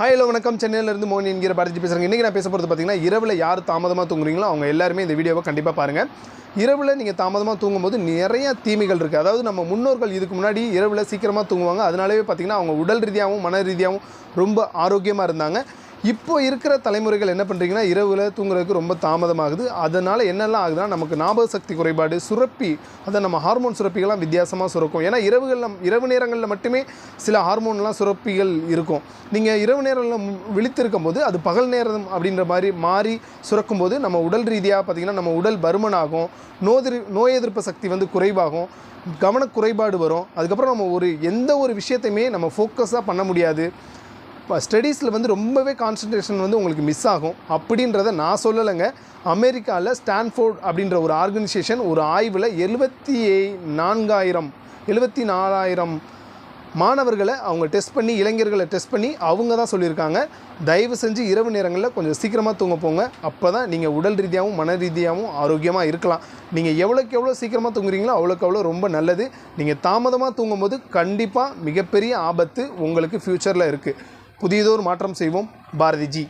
Hi hello வணக்கம். சென்னையிலேருந்து மோனி என்கிற பாரதி பேசுகிறேன் இன்றைக்கி நான் பேச போகிறது பார்த்தீங்கன்னா இரவில் யார் தாமதமாக தூங்குறீங்களோ அவங்க எல்லாருமே இந்த வீடியோவை கண்டிப்பாக பாருங்கள் இரவில் நீங்கள் தாமதமாக தூங்கும்போது நிறைய தீமைகள் இருக்குது அதாவது நம்ம முன்னோர்கள் இதுக்கு முன்னாடி இரவில் சீக்கிரமாக தூங்குவாங்க. அதனாலவே பார்த்திங்கன்னா அவங்க உடல் ரீதியாகவும் மன ரீதியாகவும் ரொம்ப ஆரோக்கியமாக இருந்தாங்க. இப்போ இருக்கிற தலைமுறைகள் என்ன பண்ணுறீங்கன்னா இரவில் தூங்குறதுக்கு ரொம்ப தாமதமாகுது. அதனால் என்னெல்லாம் ஆகுதுன்னா நமக்கு ஞாபக சக்தி குறைபாடு சுரப்பி அதை நம்ம ஹார்மோன் சுரப்பிகள்லாம் வித்தியாசமாக சுரக்கும். ஏன்னா இரவுகளில் இரவு நேரங்களில் மட்டுமே சில ஹார்மோன்லாம் சுரப்பிகள் இருக்கும். நீங்கள் இரவு நேரங்களில் விழித்திருக்கும் போது அது பகல் நேரம் அப்படின்ற மாதிரி மாறி சுரக்கும் போது நம்ம உடல் ரீதியாக பார்த்திங்கன்னா நம்ம உடல் பருமனாகும் நோதிரி நோய் எதிர்ப்பு சக்தி வந்து குறைவாகும் கவனக்குறைபாடு வரும். அதுக்கப்புறம் நம்ம ஒரு எந்த ஒரு விஷயத்தையுமே நம்ம ஃபோக்கஸாக பண்ண முடியாது. ஸ்டடீஸில் வந்து ரொம்பவே கான்சன்ட்ரேஷன் வந்து உங்களுக்கு மிஸ் ஆகும். அப்படின்றத நான் சொல்லலைங்க. அமெரிக்காவில் ஸ்டான்ஃபோர்ட் அப்படின்ற ஒரு ஆர்கனைசேஷன் ஒரு ஆய்வில் எழுபத்தி நான்காயிரம் எழுபத்தி நாலாயிரம் மாணவர்களை அவங்க டெஸ்ட் பண்ணி இளைஞர்களை டெஸ்ட் பண்ணி அவங்க தான் சொல்லியிருக்காங்க. தயவு செஞ்சு இரவு நேரங்களில் கொஞ்சம் சீக்கிரமாக தூங்க போங்க. அப்போ தான் நீங்கள் உடல் ரீதியாகவும் மன ரீதியாகவும் ஆரோக்கியமாக இருக்கலாம். நீங்கள் எவ்வளோக்கு எவ்வளோ சீக்கிரமாக தூங்குறீங்களோ அவ்வளோக்கு அவ்வளோ ரொம்ப நல்லது. நீங்கள் தாமதமாக தூங்கும்போது கண்டிப்பாக மிகப்பெரிய ஆபத்து உங்களுக்கு ஃப்யூச்சரில் இருக்குது புதியதோர் மாற்றம் செய்வோம். பாரதி ஜி.